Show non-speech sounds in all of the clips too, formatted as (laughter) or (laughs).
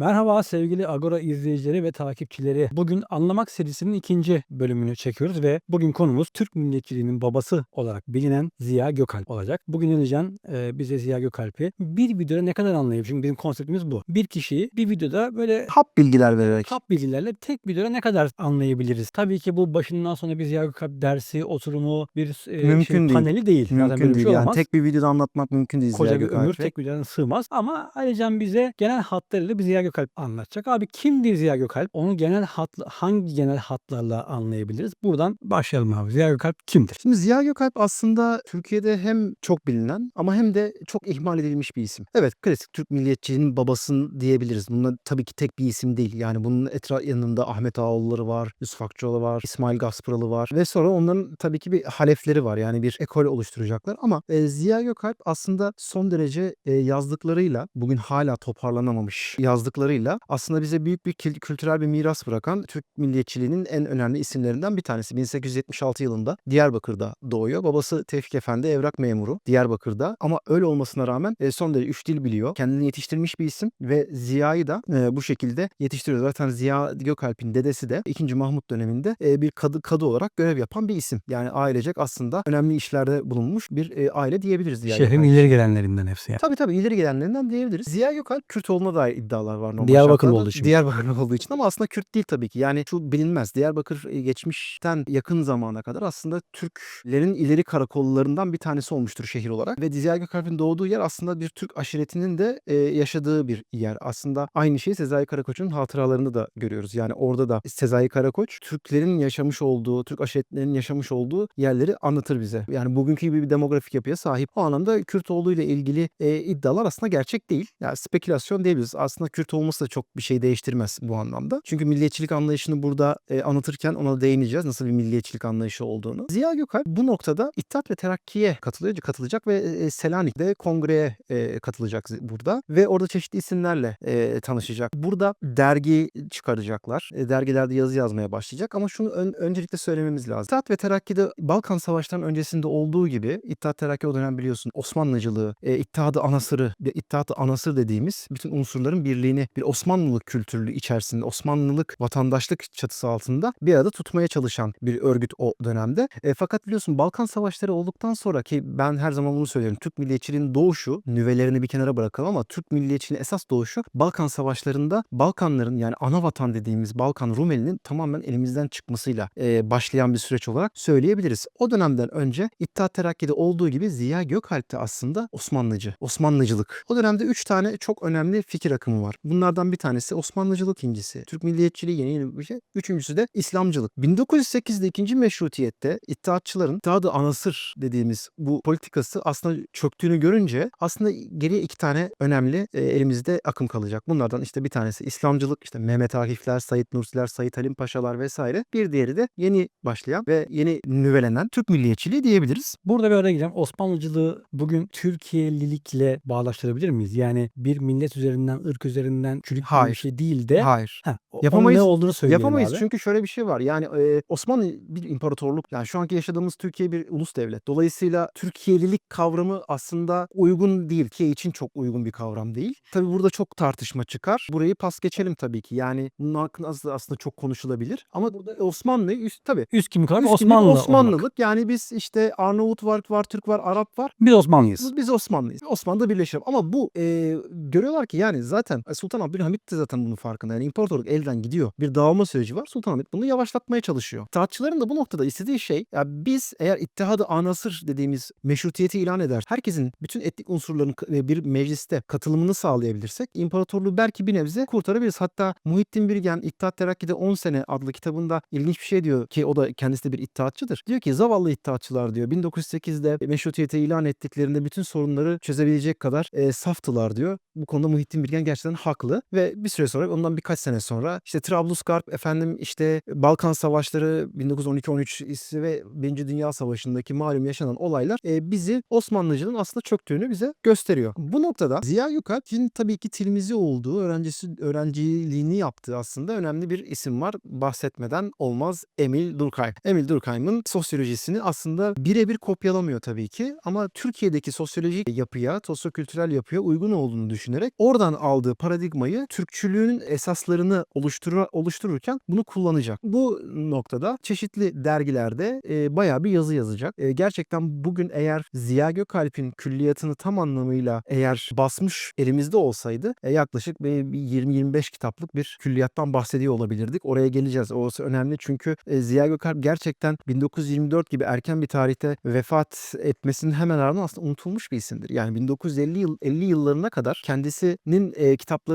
Merhaba sevgili Agora izleyicileri ve takipçileri. Bugün Anlamak serisinin ikinci bölümünü çekiyoruz ve bugün konumuz Türk milliyetçiliğinin babası olarak bilinen Ziya Gökalp olacak. Bugün Alican e, bize Ziya Gökalp'i bir videoda ne kadar anlayabilir? Çünkü bizim konseptimiz bu. Bir kişiyi bir videoda böyle Hap bilgiler vererek. Kap bilgilerle tek videoda ne kadar anlayabiliriz? Tabii ki bu başından sonra bir Ziya Gökalp dersi, oturumu, bir e, Mümkün şey, değil. paneli değil. Mümkün değil. şey yani tek bir videoda anlatmak mümkün değil. Koca Ziya bir ömür Gökalp'i. tek videodan sığmaz ama Alican bize genel hatlarıyla bir Ziya Gökalp anlatacak. Abi kimdir Ziya Gökalp? Onu genel hatlı, hangi genel hatlarla anlayabiliriz? Buradan başlayalım abi. Ziya Gökalp kimdir? Şimdi Ziya Gökalp aslında Türkiye'de hem çok bilinen ama hem de çok ihmal edilmiş bir isim. Evet klasik Türk milliyetçiliğinin babasını diyebiliriz. Bunlar tabii ki tek bir isim değil. Yani bunun etraf yanında Ahmet Ağaoğulları var, Yusuf Akçoğlu var, İsmail Gaspıralı var ve sonra onların tabii ki bir halefleri var. Yani bir ekol oluşturacaklar ama e, Ziya Gökalp aslında son derece e, yazdıklarıyla bugün hala toparlanamamış yazdıklarıyla aslında bize büyük bir kültürel bir miras bırakan Türk milliyetçiliğinin en önemli isimlerinden bir tanesi. 1876 yılında Diyarbakır'da doğuyor. Babası Tevfik Efendi evrak memuru Diyarbakır'da ama öyle olmasına rağmen e, son derece üç dil biliyor. Kendini yetiştirmiş bir isim ve Ziya'yı da e, bu şekilde yetiştiriyor. Zaten Ziya Gökalp'in dedesi de 2. Mahmut döneminde e, bir kadı kadı olarak görev yapan bir isim. Yani ailecek aslında önemli işlerde bulunmuş bir aile diyebiliriz Ziya Şehrin Gökalp. ileri gelenlerinden hepsi yani. Tabii tabii ileri gelenlerinden diyebiliriz. Ziya Gökalp Kürt olduğuna dair iddialar var normal Diyarbakırlı olduğu için. Diyarbakırlı olduğu için ama aslında Kürt değil tabii ki. Yani şu bilinmez. Diyarbakır e, geçmişten yakın zamana kadar aslında Türklerin ileri karakollarından bir tanesi olmuştur şehir olarak. Ve Ziya Gökalp'in doğduğu yer aslında bir Türk aşiretinin de e, yaşadığı bir yer. Aslında aynı şeyi Sezai Karakoç'un hatıralarında da görüyoruz. Yani orada da Sezai Karakoç Türklerin yaşamış olduğu, Türk aşiretlerinin yaşamış olduğu yerleri anlatır bize. Yani bugünkü gibi bir demografik yapıya sahip. O anlamda Kürt olduğu ile ilgili e, iddialar aslında gerçek değil. Yani spekülasyon diyebiliriz. Aslında Kürt olması da çok bir şey değiştirmez bu anlamda. Çünkü milliyetçilik anlayışını burada e, anlatırken ona değineceğiz. Nasıl bir milliyetçilik anlayışı olduğunu. Ziya Gökalp bu noktada İttihat ve Terakki'ye katılıyor, katılacak ve e, Selanik'te kongreye e, katılacak burada. Ve orada çeşitli isimlerle e, tanışacak. Burada dergi çıkaracaklar. E, dergilerde yazı yazmaya başlayacak ama şunu ön- öncelikle söylememiz lazım. İttihat ve Terakki'de Balkan Savaşları'nın öncesinde olduğu gibi İttihat Terakki o dönem biliyorsun Osmanlıcılığı, e, İttihadı Anasırı, İttihadı Anasır dediğimiz bütün unsurların birliğini bir Osmanlılık kültürlüğü içerisinde, Osmanlılık vatandaşlık çatısı altında bir arada tutmaya çalışan bir örgüt o dönemde. E, fakat biliyorsun Balkan Savaşları olduktan sonra ki ben her zaman bunu söylerim. Türk milliyetçiliğinin doğuşu, nüvelerini bir kenara bırakalım ama Türk milliyetçiliğinin esas doğuşu Balkan Savaşları'nda Balkanların yani ana vatan dediğimiz Balkan Rumeli'nin tamamen elimizden çıkmasıyla e, başlayan bir süreç olarak söyleyebiliriz. O dönemden önce İttihat Terakki'de olduğu gibi Ziya Gökalp de aslında Osmanlıcı, Osmanlıcılık. O dönemde üç tane çok önemli fikir akımı var. Bunlardan bir tanesi Osmanlıcılık, ikincisi Türk milliyetçiliği yeni yeni bir şey. Üçüncüsü de İslamcılık. 1908'de ikinci meşrutiyette İttihatçıların İttihadı Anasır dediğimiz bu politikası aslında çöktüğünü görünce aslında geriye iki tane önemli e, elimizde akım kalacak. Bunlardan işte bir tanesi İslamcılık, işte Mehmet Akifler, Said Nursiler, Said Halim Paşalar vesaire. Bir diğeri de yeni başlayan ve yeni nüvelenen Türk milliyetçiliği diyebiliriz. Burada bir araya gireceğim. Osmanlıcılığı bugün Türkiye'lilikle bağlaştırabilir miyiz? Yani bir millet üzerinden, ırk üzerinden çürük bir Hayır. şey değil de Hayır. Onun Yapamayız. ne olduğunu söyleyelim Yapamayız abi. çünkü şöyle bir şey var. Yani e, Osmanlı bir imparatorluk. Yani şu anki yaşadığımız Türkiye bir ulus devlet. Dolayısıyla Türkiye'lilik kavramı aslında uygun değil. Türkiye için çok uygun bir kavram değil. Tabii burada çok tartışma çıkar. Burayı pas geçelim tabii ki. Yani bunun hakkında aslında, çok konuşulabilir. Ama burada Osmanlı üst tabii. Üst üst kimlik Osmanlı olmak. Osmanlılık. Yani biz işte Arnavut var, var, Türk var, Arap var. Biz Osmanlıyız. Biz Osmanlıyız. Osmanlı'da birleşelim. Ama bu e, görüyorlar ki yani zaten Sultan Abdülhamit de zaten bunun farkında. Yani imparatorluk elden gidiyor. Bir dağılma süreci var. Sultan Hamid bunu yavaşlatmaya çalışıyor. İttihatçıların da bu noktada istediği şey ya biz eğer ittihadı anasır dediğimiz meşrutiyeti ilan eder. Herkesin bütün etnik unsurların bir mecliste katılımını sağlayabilirsek imparatorluğu belki bir nebze kurtarabiliriz. Hatta Muhittin Bilgen İttihat Terakki'de 10 sene adlı kitabında ilginç bir şey diyor ki o da kendisi de bir ittihatçıdır. Diyor ki zavallı ittihatçılar diyor 1908'de meşrutiyeti ilan ettiklerinde bütün sorunları çözebilecek kadar e, saftılar diyor. Bu konuda Muhittin Bilgen gerçekten haklı ve bir süre sonra ondan birkaç sene sonra işte Trablusgarp efendim işte Balkan Savaşları 1912-13 ve Birinci Dünya Savaşı'ndaki malum yaşanan olaylar e, bizi Osmanlıcılığın aslında çöktüğünü bize gösteriyor. Bu noktada Ziya Gökalp'in tabii ki tilmizi olduğu, öğrencisi öğrenciliğini yaptığı aslında önemli bir isim var. Bahsetmeden olmaz Emil Durkheim. Emil Durkheim'ın sosyolojisini aslında birebir kopyalamıyor tabii ki ama Türkiye'deki sosyolojik yapıya, sosyokültürel yapıya uygun olduğunu düşünerek oradan aldığı paradigma paradigmayı Türkçülüğün esaslarını oluşturur, oluştururken bunu kullanacak. Bu noktada çeşitli dergilerde e, bayağı bir yazı yazacak. E, gerçekten bugün eğer Ziya Gökalp'in külliyatını tam anlamıyla eğer basmış elimizde olsaydı e, yaklaşık bir bir 20-25 kitaplık bir külliyattan bahsediyor olabilirdik. Oraya geleceğiz. Orası önemli çünkü e, Ziya Gökalp gerçekten 1924 gibi erken bir tarihte vefat etmesinin hemen ardından aslında unutulmuş bir isimdir. Yani 1950 yıl 50 yıllarına kadar kendisinin e, kitapları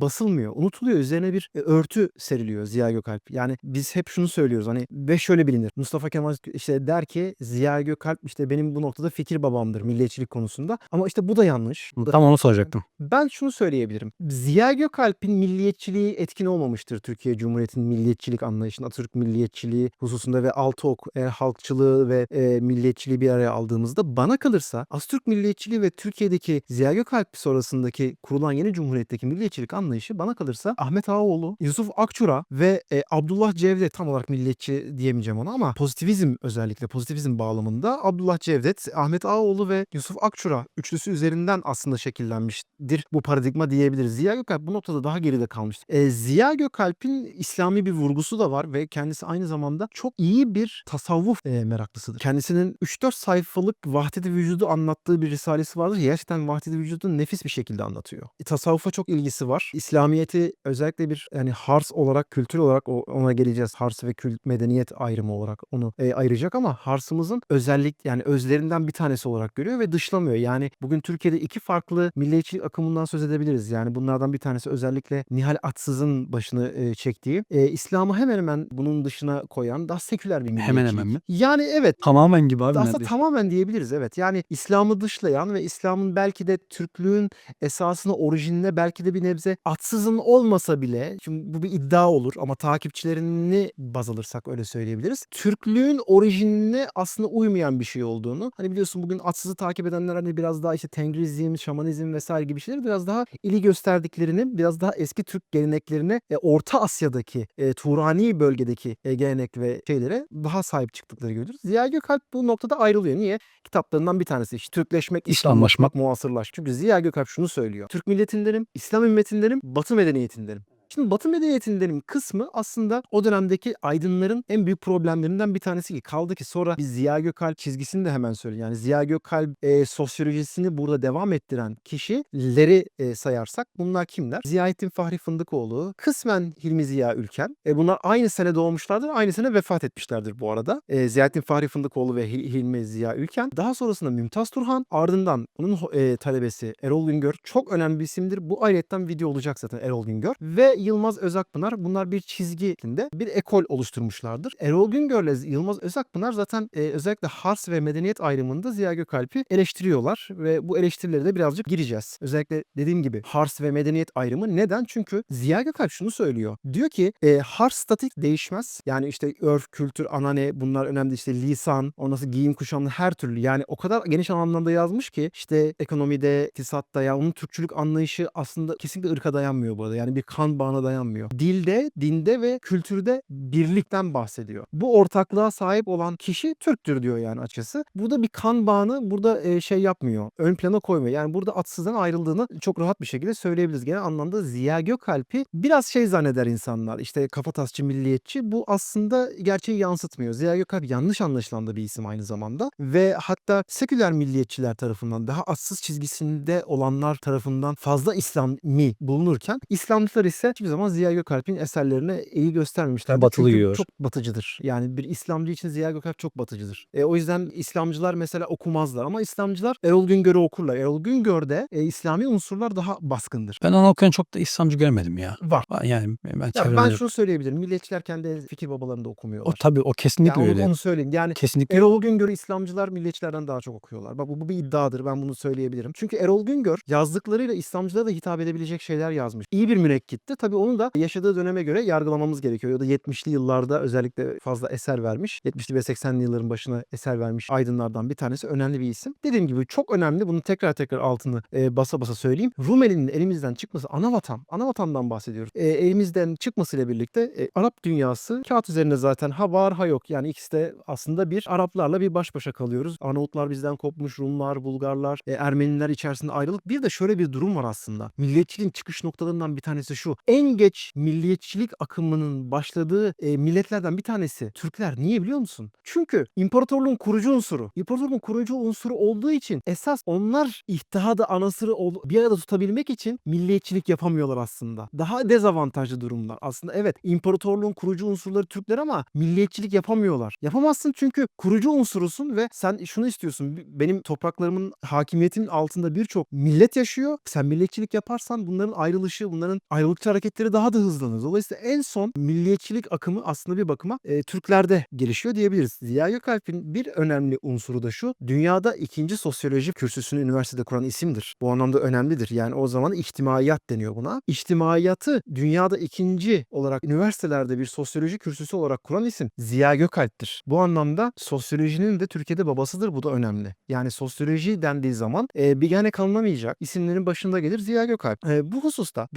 basılmıyor, unutuluyor. Üzerine bir e, örtü seriliyor Ziya Gökalp. Yani biz hep şunu söylüyoruz hani ve şöyle bilinir. Mustafa Kemal işte der ki Ziya Gökalp işte benim bu noktada fikir babamdır milliyetçilik konusunda. Ama işte bu da yanlış. Tam onu soracaktım. ben şunu söyleyebilirim. Ziya Gökalp'in milliyetçiliği etkin olmamıştır Türkiye Cumhuriyeti'nin milliyetçilik anlayışında, Atatürk milliyetçiliği hususunda ve Altıok e, halkçılığı ve e, milliyetçiliği bir araya aldığımızda bana kalırsa Atatürk milliyetçiliği ve Türkiye'deki Ziya Gökalp sonrasındaki kurulan yeni cumhuriyetteki milliyetçilik anlayışı bana kalırsa Ahmet Ağaoğlu, Yusuf Akçura ve e, Abdullah Cevdet tam olarak milliyetçi diyemeyeceğim ona ama pozitivizm özellikle pozitivizm bağlamında Abdullah Cevdet, Ahmet Ağaoğlu ve Yusuf Akçura üçlüsü üzerinden aslında şekillenmiştir bu paradigma diyebiliriz. Ziya Gökalp bu noktada daha geride kalmıştır. E, Ziya Gökalp'in İslami bir vurgusu da var ve kendisi aynı zamanda çok iyi bir tasavvuf e, meraklısıdır. Kendisinin 3-4 sayfalık vahdet-i vücudu anlattığı bir risalesi vardır. Gerçekten vahdet-i vücudu nefis bir şekilde anlatıyor. E, tasavvufa çok ilgisi var. İslamiyeti özellikle bir yani hars olarak, kültür olarak ona geleceğiz. Hars ve kült medeniyet ayrımı olarak onu e, ayıracak ama harsımızın özellik yani özlerinden bir tanesi olarak görüyor ve dışlamıyor. Yani bugün Türkiye'de iki farklı milliyetçilik akımından söz edebiliriz. Yani bunlardan bir tanesi özellikle Nihal Atsız'ın başını e, çektiği. E, İslam'ı hemen hemen bunun dışına koyan daha seküler bir milliyetçilik. Hemen hemen mi? Yani evet Tamamen gibi abi. aslında neredeyse. tamamen diyebiliriz evet. Yani İslam'ı dışlayan ve İslam'ın belki de Türklüğün esasını orijinine belki de bir nebze atsızın olmasa bile şimdi bu bir iddia olur ama takipçilerini baz alırsak öyle söyleyebiliriz. Türklüğün orijinine aslında uymayan bir şey olduğunu hani biliyorsun bugün atsızı takip edenler hani biraz daha işte Tengrizm, şamanizm vesaire gibi şeyler biraz daha ili gösterdiklerini biraz daha eski Türk geleneklerine e, Orta Asya'daki e, Turani bölgedeki e, gelenek ve şeylere daha sahip çıktıkları görülür. Ziya Gökalp bu noktada ayrılıyor. Niye? Kitaplarından bir tanesi işte Türkleşmek, İslamlaşmak. İslamlaşmak, muasırlaş. Çünkü Ziya Gökalp şunu söylüyor. Türk milletindenim, İslam ümmetindenim, Batı medeniyetindenim. Şimdi Batı medeniyetindenim kısmı aslında o dönemdeki aydınların en büyük problemlerinden bir tanesi ki kaldı ki sonra bir Ziya Gökalp çizgisini de hemen söyleyeyim. Yani Ziya Gökalp e, sosyolojisini burada devam ettiren kişileri e, sayarsak bunlar kimler? Ziyaettin Fahri Fındıkoğlu, kısmen Hilmi Ziya Ülken. E, bunlar aynı sene doğmuşlardır, aynı sene vefat etmişlerdir bu arada. E, Ziyaettin Fahri Fındıkoğlu ve Hil- Hilmi Ziya Ülken. Daha sonrasında Mümtaz Turhan, ardından onun e, talebesi Erol Güngör. Çok önemli bir isimdir. Bu ayrıyetten video olacak zaten Erol Güngör. Ve Yılmaz Özakpınar. Bunlar bir çizgi şeklinde bir ekol oluşturmuşlardır. Erol Güngör'le Yılmaz Özakpınar zaten e, özellikle Hars ve medeniyet ayrımında Ziya Gökalp'i eleştiriyorlar ve bu eleştirilere de birazcık gireceğiz. Özellikle dediğim gibi Hars ve medeniyet ayrımı neden? Çünkü Ziya Gökalp şunu söylüyor. Diyor ki e, Hars statik değişmez. Yani işte örf, kültür, anane bunlar önemli. İşte lisan, ondan sonra giyim kuşamı her türlü. Yani o kadar geniş anlamda yazmış ki işte ekonomide, iktisatta ya onun Türkçülük anlayışı aslında kesinlikle ırka dayanmıyor bu arada. Yani bir kan bağına dayanmıyor. Dilde, dinde ve kültürde birlikten bahsediyor. Bu ortaklığa sahip olan kişi Türktür diyor yani açıkçası. Burada bir kan bağını burada e, şey yapmıyor. Ön plana koymuyor. Yani burada atsızdan ayrıldığını çok rahat bir şekilde söyleyebiliriz. Genel anlamda Ziya Gökalp'i biraz şey zanneder insanlar. İşte kafatasçı, milliyetçi. Bu aslında gerçeği yansıtmıyor. Ziya Gökalp yanlış anlaşılan da bir isim aynı zamanda. Ve hatta seküler milliyetçiler tarafından daha atsız çizgisinde olanlar tarafından fazla İslami bulunurken İslamcılar ise hiçbir zaman Ziya Gökalp'in eserlerine iyi göstermemişler. Batılı Çünkü yiyor. çok batıcıdır. Yani bir İslamcı için Ziya Gökalp çok batıcıdır. E, o yüzden İslamcılar mesela okumazlar ama İslamcılar Erol Güngör'ü okurlar. Erol Güngör'de e, İslami unsurlar daha baskındır. Ben onu okuyan çok da İslamcı görmedim ya. Var. Yani ben Ya ben şunu söyleyebilirim. Milliyetçiler kendi fikir babalarını da O okumuyorlar. tabii o kesinlikle onu, öyle. onu söyleyeyim. Yani Kesinlikle Erol Güngör'ü İslamcılar milliyetçilerden daha çok okuyorlar. Bak bu, bu bir iddiadır. Ben bunu söyleyebilirim. Çünkü Erol Güngör yazdıklarıyla İslamcılara da hitap edebilecek şeyler yazmış. İyi bir mürekkitti. Tabii onu da yaşadığı döneme göre yargılamamız gerekiyor. Ya da 70'li yıllarda özellikle fazla eser vermiş. 70'li ve 80'li yılların başına eser vermiş aydınlardan bir tanesi. Önemli bir isim. Dediğim gibi çok önemli. Bunu tekrar tekrar altını e, basa basa söyleyeyim. Rumeli'nin elimizden çıkması ana vatan. Ana vatandan bahsediyoruz. E, elimizden çıkmasıyla birlikte e, Arap dünyası kağıt üzerinde zaten ha var ha yok. Yani ikisi de aslında bir Araplarla bir baş başa kalıyoruz. Arnavutlar bizden kopmuş, Rumlar, Bulgarlar, e, Ermeniler içerisinde ayrılık. Bir de şöyle bir durum var aslında. Milliyetçiliğin çıkış noktalarından bir tanesi şu. En geç milliyetçilik akımının başladığı e, milletlerden bir tanesi Türkler. Niye biliyor musun? Çünkü imparatorluğun kurucu unsuru. İmparatorluğun kurucu unsuru olduğu için esas onlar ihtihadı anasırı bir arada tutabilmek için milliyetçilik yapamıyorlar aslında. Daha dezavantajlı durumlar. Aslında evet imparatorluğun kurucu unsurları Türkler ama milliyetçilik yapamıyorlar. Yapamazsın çünkü kurucu unsurusun ve sen şunu istiyorsun. "B- Benim topraklarımın hakimiyetimin altında birçok millet yaşıyor. Sen milliyetçilik yaparsan bunların ayrılışı, bunların ayrılıkçı hareketleri daha da hızlanır. Dolayısıyla en son milliyetçilik akımı aslında bir bakıma e, Türklerde gelişiyor diyebiliriz. Ziya Gökalp'in bir önemli unsuru da şu. Dünyada ikinci sosyoloji kürsüsünü üniversitede kuran isimdir. Bu anlamda önemlidir. Yani o zaman ihtimaiyat deniyor buna. İhtimaiyatı dünyada ikinci olarak üniversitelerde bir sosyoloji kürsüsü olarak kuran isim Ziya Gökalp'tir. Bu anlamda sosyolojinin de Türkiye'de babasıdır. Bu da önemli. Yani sosyoloji dendiği zaman e, bir gene kalınamayacak isimlerin başında gelir Ziya Gökalp. E, bu hususta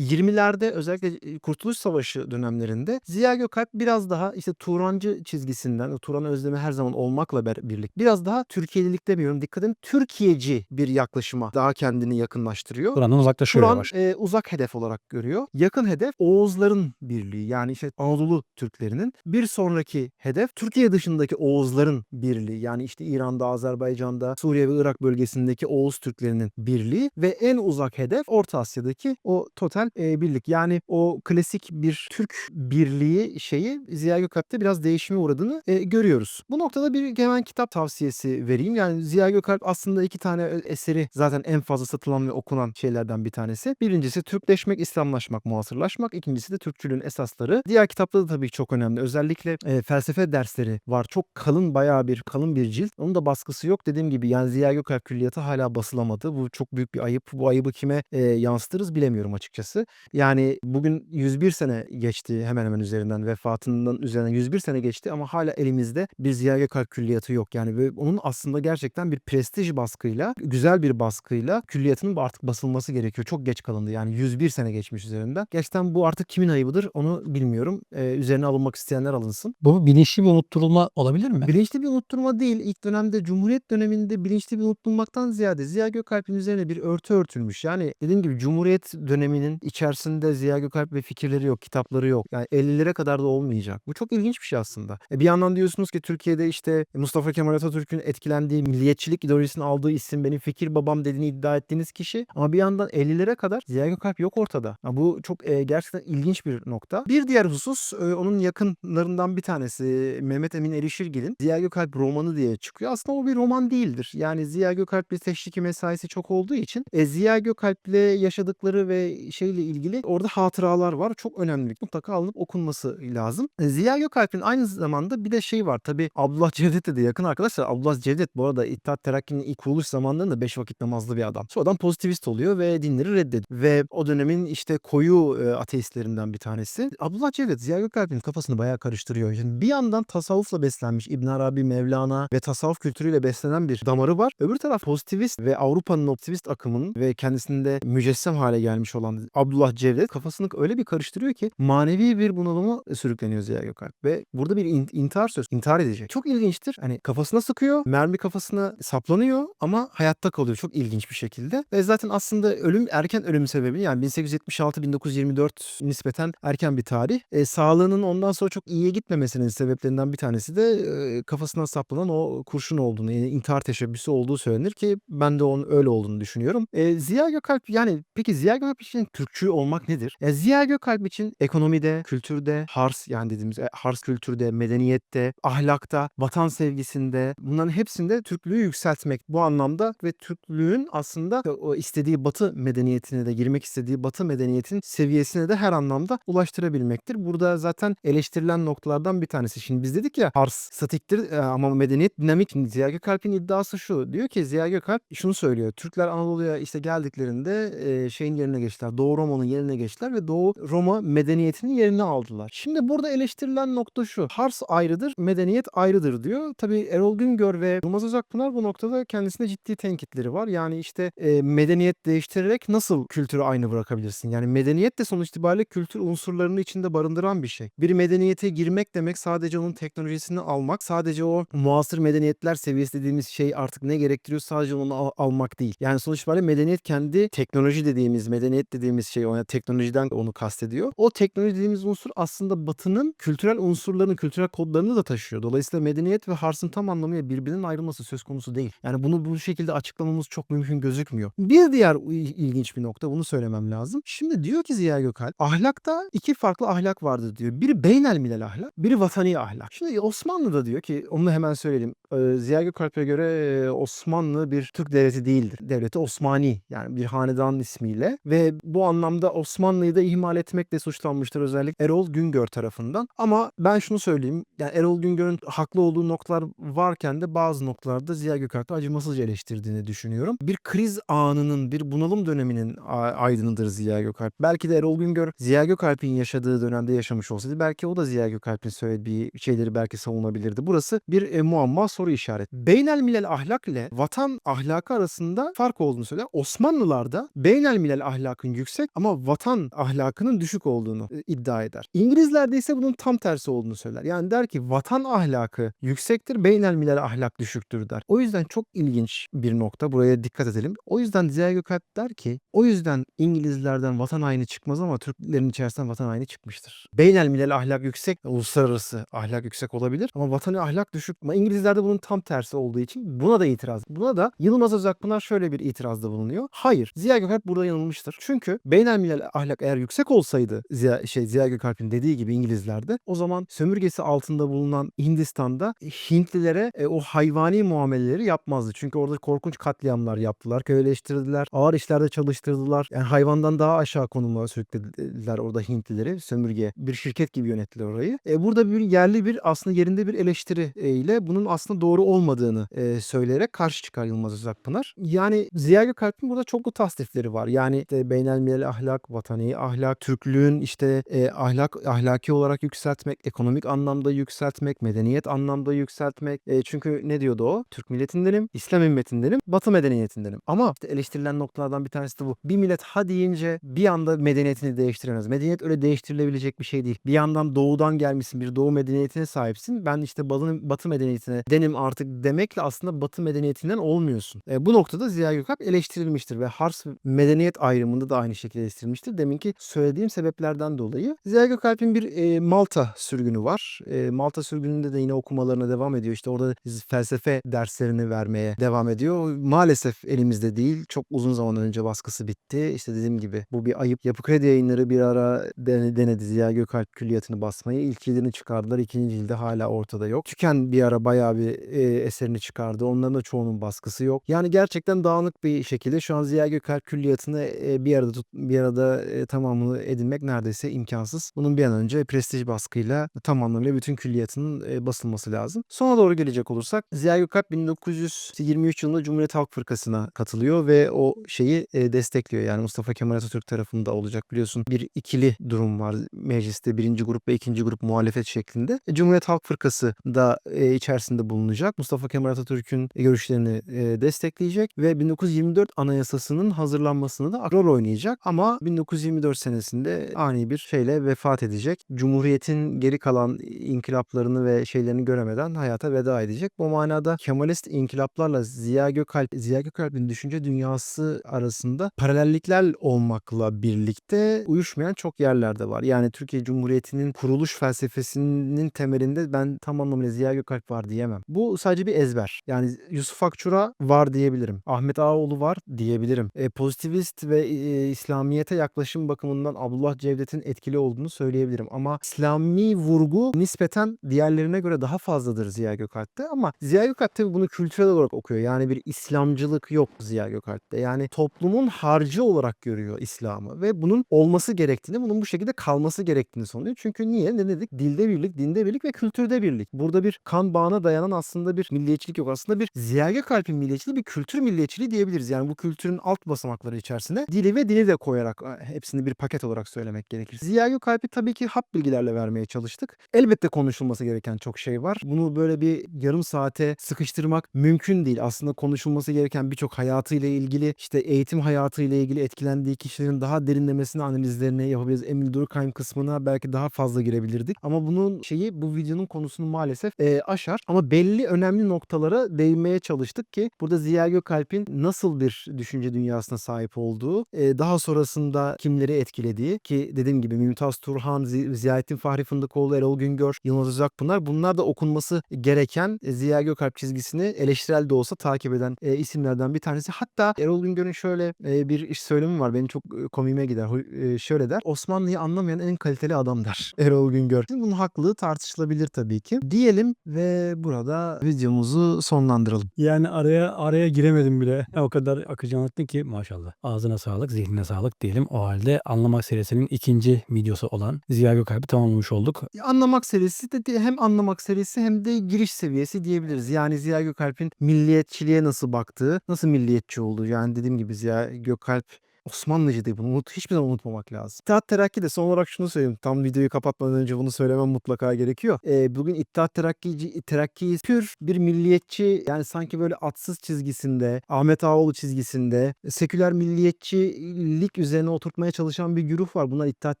1920'lerde özellikle Kurtuluş Savaşı dönemlerinde Ziya Gökalp biraz daha işte Turancı çizgisinden, Turan özlemi her zaman olmakla birlik biraz daha Türkiye'lilik demiyorum. Dikkat edin Türkiyeci bir yaklaşıma daha kendini yakınlaştırıyor. Turan'dan uzaklaşıyor Turan yavaş. e, uzak hedef olarak görüyor. Yakın hedef Oğuzların birliği yani işte Anadolu Türklerinin. Bir sonraki hedef Türkiye dışındaki Oğuzların birliği yani işte İran'da, Azerbaycan'da, Suriye ve Irak bölgesindeki Oğuz Türklerinin birliği ve en uzak hedef Orta Asya'daki o total e, birlik. Yani o klasik bir Türk birliği şeyi Ziya Gökalp'te biraz değişime uğradığını e, görüyoruz. Bu noktada bir hemen kitap tavsiyesi vereyim. Yani Ziya Gökalp aslında iki tane eseri zaten en fazla satılan ve okunan şeylerden bir tanesi. Birincisi Türkleşmek, İslamlaşmak, muhasırlaşmak. İkincisi de Türkçülüğün esasları. Diğer kitapta da tabii çok önemli. Özellikle e, felsefe dersleri var. Çok kalın bayağı bir kalın bir cilt. Onun da baskısı yok. Dediğim gibi yani Ziya Gökalp külliyatı hala basılamadı. Bu çok büyük bir ayıp. Bu ayıbı kime e, yansıtırız bilemiyorum açıkçası. Yani bugün 101 sene geçti hemen hemen üzerinden vefatından üzerinden 101 sene geçti ama hala elimizde bir Ziya Gökalp külliyatı yok. Yani ve onun aslında gerçekten bir prestij baskıyla, güzel bir baskıyla külliyatının artık basılması gerekiyor. Çok geç kalındı. Yani 101 sene geçmiş üzerinden. Gerçekten bu artık kimin ayıbıdır onu bilmiyorum. Ee, üzerine alınmak isteyenler alınsın. Bu bilinçli bir unutturulma olabilir mi? Bilinçli bir unutturma değil. İlk dönemde Cumhuriyet döneminde bilinçli bir unutulmaktan ziyade Ziya Gökalp'in üzerine bir örtü örtülmüş. Yani dediğim gibi Cumhuriyet döneminin içerisinde Ziya Gökalp ve fikirleri yok, kitapları yok. Yani 50'lere kadar da olmayacak. Bu çok ilginç bir şey aslında. E bir yandan diyorsunuz ki Türkiye'de işte Mustafa Kemal Atatürk'ün etkilendiği milliyetçilik ideolojisini aldığı isim benim fikir babam dediğini iddia ettiğiniz kişi. Ama bir yandan 50'lere kadar Ziya Gökalp yok ortada. Ya bu çok e, gerçekten ilginç bir nokta. Bir diğer husus e, onun yakınlarından bir tanesi Mehmet Emin Erişirgil'in Ziya Gökalp romanı diye çıkıyor. Aslında o bir roman değildir. Yani Ziya Gökalp'le teşriki mesaisi çok olduğu için e, Ziya Gökalp'le yaşadıkları ve şeyle ilgili orada hatıralar var. Çok önemli. Mutlaka alınıp okunması lazım. E, Ziya Gökalp'in aynı zamanda bir de şey var. Tabi Abdullah Cevdet'le de yakın arkadaşlar. Abdullah Cevdet bu arada İttihat Terakki'nin ilk kuruluş zamanlarında 5 vakit namazlı bir adam. Sonradan pozitivist oluyor ve dinleri reddediyor. Ve o dönemin işte koyu e, ateistlerinden bir tanesi. Abdullah Cevdet Ziya Gökalp'in kafasını bayağı karıştırıyor. Şimdi bir yandan tasavvufla beslenmiş İbn Arabi, Mevlana ve tasavvuf kültürüyle beslenen bir damarı var. Öbür taraf pozitivist ve Avrupa'nın optimist akımının ve kendisinde mücessem hale gelmiş olan Abdullah Cevdet kafasını öyle bir karıştırıyor ki manevi bir bunalıma sürükleniyor Ziya Gökalp. Ve burada bir in- intihar söz. intihar edecek. Çok ilginçtir. Hani kafasına sıkıyor. Mermi kafasına saplanıyor ama hayatta kalıyor. Çok ilginç bir şekilde. Ve zaten aslında ölüm erken ölüm sebebi yani 1876-1924 nispeten erken bir tarih. E, sağlığının ondan sonra çok iyiye gitmemesinin sebeplerinden bir tanesi de e, kafasına saplanan o kurşun olduğunu, yani intihar teşebbüsü olduğu söylenir ki ben de onun öyle olduğunu düşünüyorum. E, Ziya Gökalp yani peki Ziya Gökalp için Türkçü olmak nedir? E, Ziya Gökalp için ekonomide, kültürde, hars yani dediğimiz e, hars kültürde, medeniyette, ahlakta, vatan sevgisinde bunların hepsinde Türklüğü yükseltmek bu anlamda ve Türklüğün aslında o istediği Batı medeniyetine de girmek istediği Batı medeniyetin seviyesine de her anlamda ulaştırabilmektir. Burada zaten eleştirilen noktalardan bir tanesi. Şimdi biz dedik ya Hars statiktir e, ama medeniyet dinamik. Ziya Gökalp'in iddiası şu. Diyor ki Ziya Gökalp şunu söylüyor. Türkler Anadolu'ya işte geldiklerinde e, şeyin yerine geçtiler. Doğu Roma'nın yerine geçtiler ve Doğu Roma medeniyetinin yerini aldılar. Şimdi burada eleştirilen nokta şu. Hars ayrıdır, medeniyet ayrıdır diyor. Tabii Erol Güngör ve Yılmaz Özakpınar bu noktada kendisine ciddi tenkitleri var. Yani işte e, medeniyet değiştirerek nasıl kültürü aynı bırakabilirsin? Yani medeniyet de sonuç itibariyle kültür unsurlarını içinde barındıran bir şey. Bir medeniyete girmek demek sadece onun teknolojisini almak, sadece o muasır medeniyetler seviyesi dediğimiz şey artık ne gerektiriyor sadece onu al- almak değil. Yani sonuç itibariyle medeniyet kendi teknoloji dediğimiz, medeniyet dediğimiz şey, o teknolojiden onu kastediyor. O teknoloji dediğimiz unsur aslında batının kültürel unsurlarını, kültürel kodlarını da taşıyor. Dolayısıyla medeniyet ve Hars'ın tam anlamıyla birbirinden ayrılması söz konusu değil. Yani bunu bu şekilde açıklamamız çok mümkün gözükmüyor. Bir diğer ilginç bir nokta bunu söylemem lazım. Şimdi diyor ki Ziya Gökalp ahlakta iki farklı ahlak vardır diyor. Biri beynelmilel ahlak, biri vatani ahlak. Şimdi Osmanlı'da diyor ki onu hemen söyleyelim. Ee, Ziya Gökalp'e göre e, Osmanlı bir Türk devleti değildir. Devleti Osmani yani bir hanedan ismiyle ve bu anlamda Osmanlı'yı da ihmal etmekle suçlanmıştır özellikle Erol Güngör tarafından. Ama ben şunu söyleyeyim. Yani Erol Güngör'ün haklı olduğu noktalar varken de bazı noktalarda Ziya Gökalp'i acımasızca eleştirdiğini düşünüyorum. Bir kriz anının, bir bunalım döneminin aydınıdır Ziya Gökalp. Belki de Erol Güngör Ziya Gökalp'in yaşadığı dönemde yaşamış olsaydı belki o da Ziya Gökalp'in söylediği şeyleri belki savunabilirdi. Burası bir e, muamma soru işareti. Beynelmilel ahlak ile vatan ahlakı arasında fark olduğunu söyler. Osmanlılarda beynelmilel ahlakın yüksek ama vatan ahlakının düşük olduğunu e, iddia eder. İngilizlerde ise bunun tam tersi olduğunu söyler. Yani der ki vatan ahlakı yüksektir, beynelmilel ahlak düşüktür der. O yüzden çok ilginç bir nokta. Buraya dikkat edelim. O yüzden Ziya Gökalp der ki o yüzden İngilizlerden vatan haini çıkmaz ama Türklerin içerisinden vatan haini çıkmıştır. Beynelmilel ahlak yüksek, uluslararası ahlak yüksek olabilir ama vatani ahlak düşük. Ama İngilizlerde bunun tam tersi olduğu için buna da itiraz. Buna da Yılmaz Özakpınar şöyle bir itirazda bulunuyor. Hayır, Ziya Gökalp burada yanılmıştır. Çünkü beynelmilel ahlak eğer yüksek olsaydı Ziya, şey, Ziya Gökalp'in dediği gibi İngilizlerde o zaman sömürgesi altında bulunan Hindistan'da Hintlilere e, o hayvani muameleleri yapmazdı. Çünkü orada korkunç katliamlar yaptılar, köleleştirdiler, ağır işlerde çalıştırdılar. Yani hayvandan daha aşağı konuma sürüklediler orada Hintlileri sömürge. Bir şirket gibi yönettiler orayı. E, burada bir yerli bir aslında yerinde bir eleştiri e, ile bunun aslında doğru olmadığını e, söyleyerek karşı çıkar Yılmaz Özakpınar. Yani Ziya Gökalp'in burada çoklu tasnifleri var. Yani işte beynelmilel ahlak, vatani ahlak, Türklüğün işte e, ahlak ahlaki olarak yükseltmek, ekonomik anlamda yükseltmek, medeniyet anlamda yükseltmek. E, çünkü ne diyordu o? Türk milletindenim, İslam ümmetindenim, Batı medeniyetindenim. Ama işte eleştirilen noktalardan bir tanesi de bu. Bir millet ha deyince bir anda medeniyetini değiştiremez. Medeniyet öyle değiştirilebilecek bir şey değil. Bir yandan doğudan gelmişsin, bir doğu medeniyetine sahipsin. Ben işte batı, batı medeniyetine denim artık demekle aslında batı medeniyetinden olmuyorsun. E, bu noktada Ziya Gökalp eleştirilmiştir ve Hars medeniyet ayrımında da aynı şekilde eleştirilmiştir. Deminki söylediğim sebeplerden dolayı. Ziya Gökalp'in bir e, Malta sürgünü var. E, Malta sürgününde de yine okumalarına devam ediyor. İşte orada felsefe derslerini vermeye devam ediyor. Maalesef elimizde değil. Çok uzun zaman önce baskısı bitti. İşte dediğim gibi bu bir ayıp. Yapı Kredi yayınları bir ara dene- denedi Ziya Gökalp külliyatını basmayı. İlk cildini çıkardılar. İkinci cildi hala ortada yok. Tüken bir ara bayağı bir e, eserini çıkardı. Onların da çoğunun baskısı yok. Yani gerçekten dağınık bir şekilde şu an Ziya Gökalp külliyatını e, bir arada tut, bir arada e, tamamını edinmek neredeyse imkansız. Bunun bir an önce prestij baskıyla tam anlamıyla bütün külliyatının e, basılması lazım. Sona doğru gelecek olursak Ziya Gökalp 1923 yılında Cumhuriyet Halk Fırkası'na katılıyor ve o şeyi e, destekliyor. Yani Mustafa Kemal Atatürk tarafında olacak biliyorsun. Bir ikili durum var mecliste birinci grup ve ikinci grup muhalefet şeklinde. E, Cumhuriyet Halk Fırkası da e, içerisinde bulunacak. Mustafa Kemal Atatürk'ün görüşlerini e, destekleyecek ve 1924 Anayasası'nın hazırlanmasında da rol oynayacak. Ama 1924 senesinde ani bir şeyle vefat edecek. Cumhuriyetin geri kalan inkılaplarını ve şeylerini göremeden hayata veda edecek. Bu manada Kemalist inkılaplarla Ziya Gökalp, Ziya Gökalp'in düşünce dünyası arasında paralellikler olmakla birlikte uyuşmayan çok yerler de var. Yani Türkiye Cumhuriyeti'nin kuruluş felsefesinin temelinde ben tam anlamıyla Ziya Gökalp var diyemem. Bu sadece bir ezber. Yani Yusuf Akçura var diyebilirim. Ahmet Ağaoğlu var diyebilirim. E, pozitivist ve e, İslamiyete yaklaşım bakımından Abdullah Cevdet'in etkili olduğunu söyleyebilirim. Ama İslami vurgu nispeten diğerlerine göre daha fazladır Ziya Gökalp'te. Ama Ziya Gökalp tabii bunu kültürel olarak okuyor. Yani bir İslamcılık yok Ziya Gökalp'te. Yani toplumun harcı olarak görüyor İslam'ı ve bunun olması gerektiğini, bunun bu şekilde kalması gerektiğini sanıyor. Çünkü niye? Ne dedik? Dilde birlik, dinde birlik ve kültürde birlik. Burada bir kan bağına dayanan aslında bir milliyetçilik yok. Aslında bir Ziya Gökalp'in milliyetçiliği bir kültür milliyetçiliği diyebiliriz. Yani bu kültürün alt basamakları içerisine dili ve dini de koyar. Koyarak hepsini bir paket olarak söylemek gerekir. Ziya Gökalp'i tabii ki hap bilgilerle vermeye çalıştık. Elbette konuşulması gereken çok şey var. Bunu böyle bir yarım saate sıkıştırmak mümkün değil. Aslında konuşulması gereken birçok hayatıyla ilgili işte eğitim hayatıyla ilgili etkilendiği kişilerin daha derinlemesine analizlerini yapabiliriz. Emil Durkheim kısmına belki daha fazla girebilirdik. Ama bunun şeyi bu videonun konusunu maalesef e, aşar. Ama belli önemli noktalara değinmeye çalıştık ki burada Ziya Gökalp'in nasıl bir düşünce dünyasına sahip olduğu, e, daha sonrasında kimleri etkilediği ki dediğim gibi Mümtaz Turhan, Zi- Ziyaettin Fahri Fındıkoğlu, Erol Güngör, Yılmaz Uzakpınar bunlar da okunması gereken e, Ziya Gökalp çizgisini eleştirel de olsa takip eden e, isimlerden bir tanesi. Hatta Erol Güngör'ün şöyle e, bir söylemi var. Benim çok e, komiğime gider. E, şöyle der. Osmanlı'yı anlamayan en kaliteli adam der. (laughs) Erol Güngör. Şimdi bunun haklılığı tartışılabilir tabii ki. Diyelim ve burada videomuzu sonlandıralım. Yani araya araya giremedim bile. O kadar akıcı anlattın ki maşallah. Ağzına sağlık, zihnine sağlık diyelim. O halde Anlamak serisinin ikinci videosu olan Ziya Gökalp'i tamamlamış olduk. Anlamak serisi de hem anlamak serisi hem de giriş seviyesi diyebiliriz. Yani Ziya Gökalp'in milliyetçiliğe nasıl baktığı, nasıl milliyetçi olduğu. Yani dediğim gibi Ziya Gökalp Osmanlıcıydı bunu unut, hiçbir zaman unutmamak lazım. İttihat Terakki de son olarak şunu söyleyeyim. Tam videoyu kapatmadan önce bunu söylemem mutlaka gerekiyor. Ee, bugün İttihat Terakkici, Terakki pür bir milliyetçi yani sanki böyle atsız çizgisinde, Ahmet Ağaoğlu çizgisinde seküler milliyetçilik üzerine oturtmaya çalışan bir güruh var. Bunlar İttihat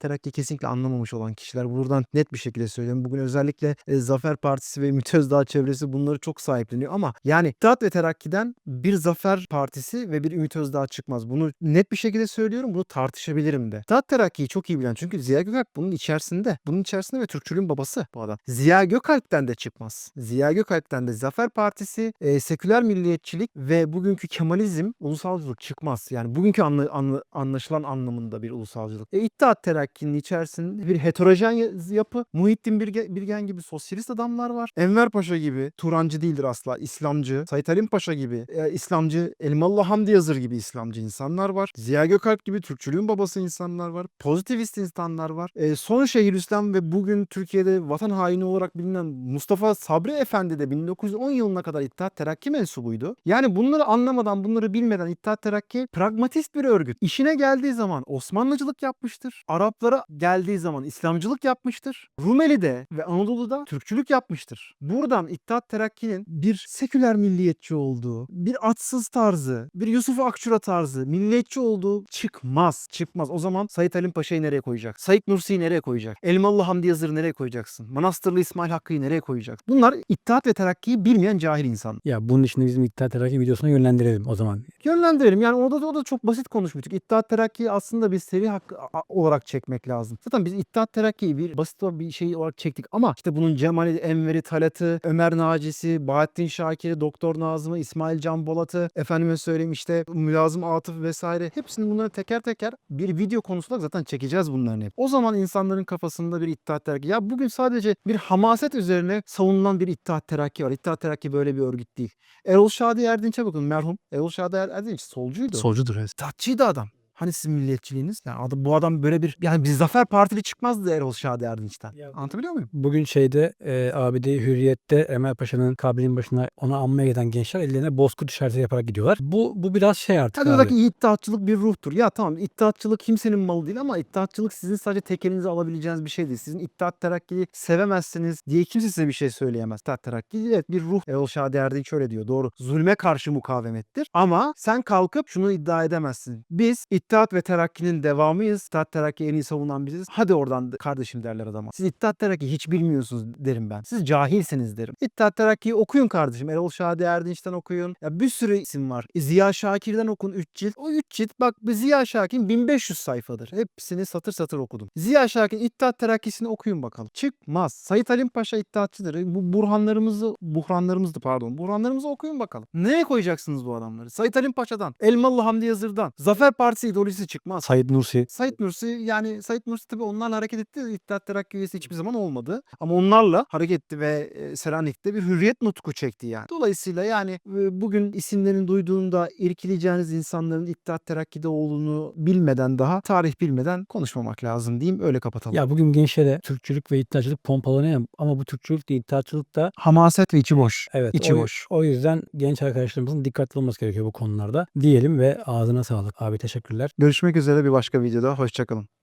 Terakki kesinlikle anlamamış olan kişiler. Buradan net bir şekilde söylüyorum. Bugün özellikle e, Zafer Partisi ve Ümit Özdağ çevresi bunları çok sahipleniyor ama yani İttihat ve Terakki'den bir Zafer Partisi ve bir Ümit Özdağ çıkmaz. Bunu net bir şekilde söylüyorum. Bunu tartışabilirim de. İttihat Terakki'yi çok iyi bilen çünkü Ziya Gökalp bunun içerisinde. Bunun içerisinde ve Türkçülüğün babası bu adam. Ziya Gökalp'ten de çıkmaz. Ziya Gökalp'ten de Zafer Partisi, e, seküler milliyetçilik ve bugünkü Kemalizm, ulusalcılık çıkmaz. Yani bugünkü anla- anla- anlaşılan anlamında bir ulusalcılık. E, İttihat Terakki'nin içerisinde bir heterojen ya- yapı. Muhittin Birge- Birgen gibi sosyalist adamlar var. Enver Paşa gibi Turancı değildir asla. İslamcı. Sait Halim Paşa gibi e, İslamcı. Elmalı Hamdi Yazır gibi İslamcı insanlar var. Ziya Gökalp gibi Türkçülüğün babası insanlar var. Pozitivist insanlar var. E, son Şeyhülislam ve bugün Türkiye'de vatan haini olarak bilinen Mustafa Sabri Efendi de 1910 yılına kadar İttihat Terakki mensubuydu. Yani bunları anlamadan, bunları bilmeden İttihat Terakki pragmatist bir örgüt. İşine geldiği zaman Osmanlıcılık yapmıştır. Araplara geldiği zaman İslamcılık yapmıştır. Rumeli'de ve Anadolu'da Türkçülük yapmıştır. Buradan İttihat Terakki'nin bir seküler milliyetçi olduğu, bir atsız tarzı, bir Yusuf Akçura tarzı milliyetçi olduğu çıkmaz. Çıkmaz. O zaman Said Halim Paşa'yı nereye koyacak? Said Nursi'yi nereye koyacak? Elmalı Hamdi Yazır'ı nereye koyacaksın? Manastırlı İsmail Hakkı'yı nereye koyacaksın? Bunlar İttihat ve Terakki'yi bilmeyen cahil insan. Ya bunun için bizim İttihat Terakki videosuna yönlendirelim o zaman. Yönlendirelim. Yani orada da, o da çok basit konuşmuştuk. İttihat Terakki'yi aslında bir seri hakkı olarak çekmek lazım. Zaten biz İttihat Terakki'yi bir basit bir şey olarak çektik ama işte bunun Cemal'i, Enver'i, Talat'ı, Ömer Naci'si, Bahattin Şakir'i, Doktor Nazım'ı, İsmail Can Bolat'ı, efendime söyleyeyim işte Mülazım Atıf vesaire hepsini bunları teker teker bir video konusu olarak zaten çekeceğiz bunların hep. O zaman insanların kafasında bir İttihat Terakki. Ya bugün sadece bir hamaset üzerine savunulan bir İttihat Terakki var. İttihat Terakki böyle bir örgüt değil. Erol Şadi Erdinç'e bakın merhum. Erol Şadi Er- Erdinç solcuydu. Solcudur evet. Tatçıydı adam. Hani sizin milliyetçiliğiniz? Yani adam, bu adam böyle bir yani bir Zafer Partili çıkmazdı Erol Şadi Erdinç'ten. Ya- Anlatabiliyor muyum? Bugün şeyde e, abide Hürriyet'te Emel Paşa'nın kabrinin başına ona anmaya giden gençler ellerine bozkurt işareti yaparak gidiyorlar. Bu bu biraz şey artık Tabii abi. oradaki iddiatçılık bir ruhtur. Ya tamam iddiatçılık kimsenin malı değil ama iddiatçılık sizin sadece tek elinize alabileceğiniz bir şey değil. Sizin iddiat terakkiyi sevemezsiniz diye kimse size bir şey söyleyemez. İddiat terakki evet bir ruh. Erol Şadi Erdinç şöyle diyor doğru. Zulme karşı mukavemettir. Ama sen kalkıp şunu iddia edemezsin. Biz iddiat ve terakkinin devamıyız. İddiat terakki en iyi savunan biziz. Hadi oradan kardeşim derler adama. Siz iddiat terakki hiç bilmiyorsunuz derim ben. Siz cahilsiniz derim. İddiat terakkiyi okuyun kardeşim. Erol Şadi Erdinç'ten okuyun. Ya bir sürü isim var. Ziya Şakir'den okun 3 cilt. O 3 cilt bak Ziya Şakir'in 1500 sayfadır. Hepsini satır satır okudum. Ziya Şakir'in İttihat Terakkisi'ni okuyun bakalım. Çıkmaz. Sayit Halim Paşa iddiatçıdır. Bu burhanlarımızı, buhranlarımızdı pardon. Buhranlarımızı okuyun bakalım. Nereye koyacaksınız bu adamları? Sayit Halim Paşa'dan, Elmalı Hamdi Yazır'dan, Zafer Partisi ideolojisi çıkmaz. Said Nursi Said Nursi yani Said Nursi tabii onlarla hareket etti. İttihat Terakki üyesi hiçbir zaman olmadı. Ama onlarla hareket etti ve e, Selanik'te bir hürriyet nutku çekti yani. Dolayısıyla yani e, bugün isimlerini duyduğunda irkileyeceğiniz insanların İttihat Terakki'de olduğunu bilmeden daha tarih bilmeden konuşmamak lazım diyeyim. Öyle kapatalım. Ya bugün gençlere Türkçülük ve iddiaçılık pompalanıyor ama bu Türkçülük de iddiaçılık da Hamaset ve içi boş. evet İçi o, boş. o yüzden genç arkadaşlarımızın dikkatli olması gerekiyor bu konularda diyelim ve ağzına sağlık abi teşekkürler. Görüşmek üzere bir başka videoda. Hoşçakalın.